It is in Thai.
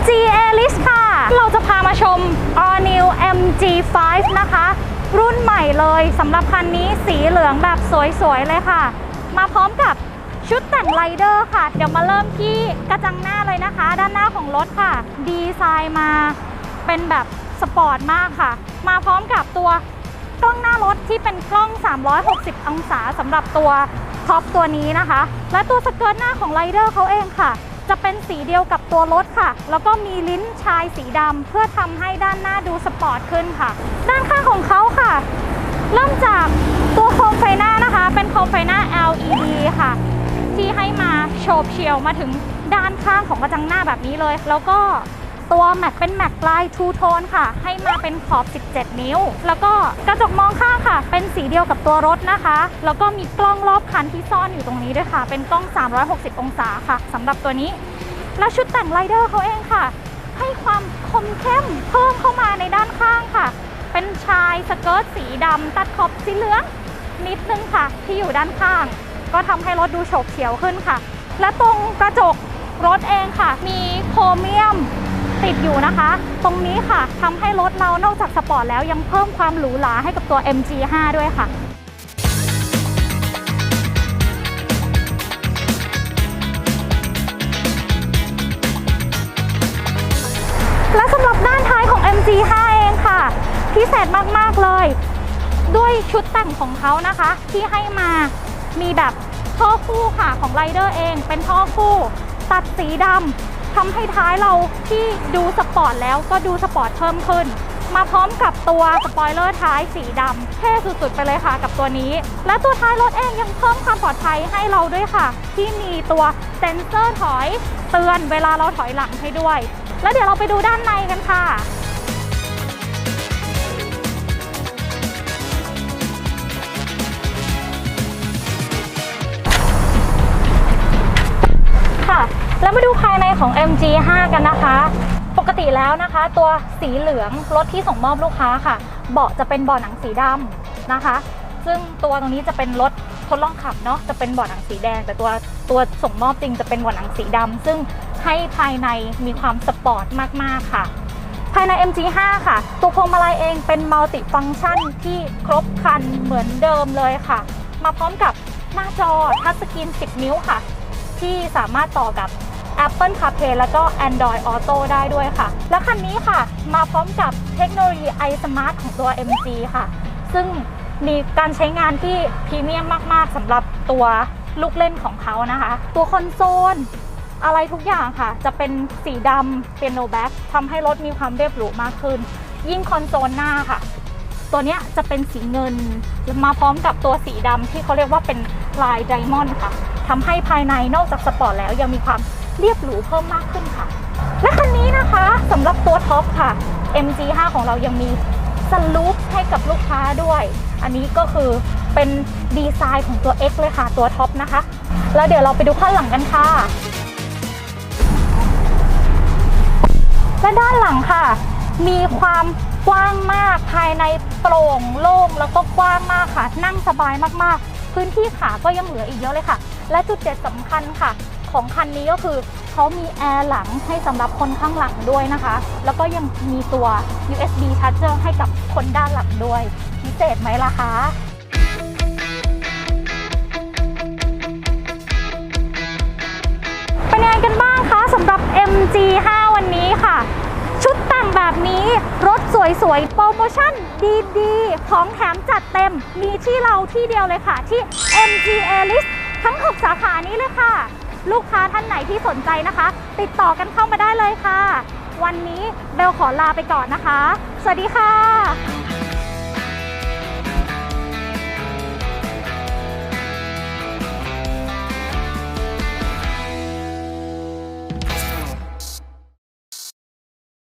MG Alice ค่ะ เราจะพามาชม All New MG5 นะคะ รุ่นใหม่เลยสำหรับคันนี้สีเหลืองแบบสวยๆ เลยค่ะ มาพร้อมกับชุดแต่งไรเดอร์ค่ะ เดี๋ยวมาเริ่มที่กระจังหน้าเลยนะคะ ด้านหน้าของรถค่ะ ดีไซน์มาเป็นแบบสปอร์ตมากค่ะ มาพร้อมกับตัวกล้องหน้ารถที่เป็นกล้อง 360 องศาสำหรับตัวท็อปตัวนี้นะคะ และตัวสเกิร์ตหน้าของไรเดอร์เขาเองค่ะ จะเป็นสีเดียวกับตัวรถค่ะ แล้วก็มีลิ้นชายสีดำเพื่อทำให้ด้านหน้าดูสปอร์ตขึ้นค่ะ ด้านข้างของเขาค่ะ เริ่มจากตัวโคมไฟหน้านะคะ เป็นโคมไฟหน้า LED ค่ะ ที่ให้มาโฉบเฉี่ยวมาถึงด้านข้างของกระจังหน้าแบบนี้เลย แล้วก็ ตัวแม็กเป็นแม็กลายทูโทนค่ะ ให้มาเป็นขอบ 17 นิ้ว แล้วก็กระจกมองข้างค่ะ เป็นสีเดียวกับตัวรถนะคะ แล้วก็มีกล้องรอบคันที่ซ่อนอยู่ตรงนี้ด้วยค่ะ เป็นกล้อง 360 องศาค่ะสำหรับตัวนี้ และชุดแต่งไรเดอร์เขาเองค่ะ ให้ความคมเข้มเพิ่มเข้ามาในด้านข้างค่ะ เป็นชายสเกิร์ตสีดำตัดขอบสีเหลืองนิดนึงค่ะ ที่อยู่ด้านข้าง ก็ทำให้รถดูโฉบเฉียวขึ้นค่ะ และตรงกระจกรถเองค่ะ มีโครเมียม ติดอยู่นะคะ ตรงนี้ค่ะทำให้รถเรานอกจากสปอร์ตแล้วยังเพิ่มความหรูหราให้กับตัว MG5 ด้วยค่ะและสำหรับด้านท้ายของ MG5 เองค่ะ พิเศษมากๆเลย ด้วยชุดแต่งของเขานะคะ ที่ให้มามีแบบท่อคู่ค่ะของไรเดอร์เอง เป็นท่อคู่ ตัดสีดำ ทำให้ท้ายเราที่ดูสปอร์ตแล้วก็ดูสปอร์ตเพิ่มขึ้น มาพร้อมกับตัวสปอยเลอร์ท้ายสีดำเท่สุดๆไปเลยค่ะกับตัวนี้ และตัวท้ายรถเองยังเพิ่มความปลอดภัยให้เราด้วยค่ะ ที่มีตัวเซ็นเซอร์ถอยเตือนเวลาเราถอยหลังให้ด้วย แล้วเดี๋ยวเราไปดูด้านในกันค่ะ แล้วมาดูภายในของ MG5 กันนะคะ ปกติแล้วนะคะ ตัวสีเหลืองรถที่ส่งมอบลูกค้าค่ะ เบาะจะเป็นเบาะหนังสีดำนะคะ ซึ่งตัวตรงนี้จะเป็นรถทดลองขับเนาะจะเป็นเบาะหนังสีแดง แต่ตัวตัวส่งมอบจริงจะเป็นเบาะหนังสีดำซึ่งให้ภายในมีความสปอร์ตมากๆค่ะ ภายใน MG5 ค่ะ ตัวพวงมาลัยเองเป็นมัลติฟัง c t ชันที่ครบครันเหมือนเดิมเลยค่ะ มาพร้อมกับหน้าจอทัชสกรีน 10 นิ้วค่ะ ที่สามารถต่อกับ Apple CarPlay แล้วก็ Android Auto ได้ด้วยค่ะ และคันนี้ค่ะ มาพร้อมกับเทคโนโลยี iSmart ของตัว MG ค่ะ ซึ่งมีการใช้งานที่พรีเมียมมาก ๆสำหรับตัวลูกเล่นของเขานะคะ ตัวคอนโซลอะไรทุกอย่างค่ะ จะเป็นสีดำเปียโนแบ็กทำให้รถมีความเรียบหรูมากขึ้น ยิ่งคอนโซลหน้าค่ะ ตัวเนี้ยจะเป็นสีเงิน มาพร้อมกับตัวสีดำที่เขาเรียกว่าเป็นลายไดมอนด์ค่ะทำให้ภายในนอกจากสปอร์ตแล้วยังมีความ เรียบหรูเพิ่มมากขึ้นค่ะ และคันนี้นะคะสำหรับตัวท็อปค่ะ MG5 ของเรายังมีสลูปให้กับลูกค้าด้วย อันนี้ก็คือเป็นดีไซน์ของตัว X เลยค่ะ ตัวท็อปนะคะ แล้วเดี๋ยวเราไปดูข้างหลังกันค่ะ และด้านหลังค่ะ มีความกว้างมากภายในโปร่งโล่งแล้วก็กว้างมากค่ะ นั่งสบายมากๆ พื้นที่ขาก็ยังเหลืออีกเยอะเลยค่ะ และจุดเด่นสำคัญค่ะ ของคันนี้ก็คือเขามีแอร์หลังให้สำหรับคนข้างหลังด้วยนะคะ แล้วก็ยังมีตัว USB charger ให้กับคนด้านหลังด้วย พิเศษไหมล่ะคะเป็นยังไงกันบ้างคะสำหรับ MG5 วันนี้ค่ะ ชุดแต่งแบบนี้รถสวยๆ โปรโมชั่นดีๆ ของแถมจัดเต็ม มีที่เราที่เดียวเลยค่ะที่ MG Alice ทั้ง 6 สาขานี้เลยค่ะ ลูกค้าท่านไหนที่สนใจนะคะ ติดต่อกันเข้ามาได้เลยค่ะ วันนี้เบลขอลาไปก่อนนะคะ สวัสดีค่ะ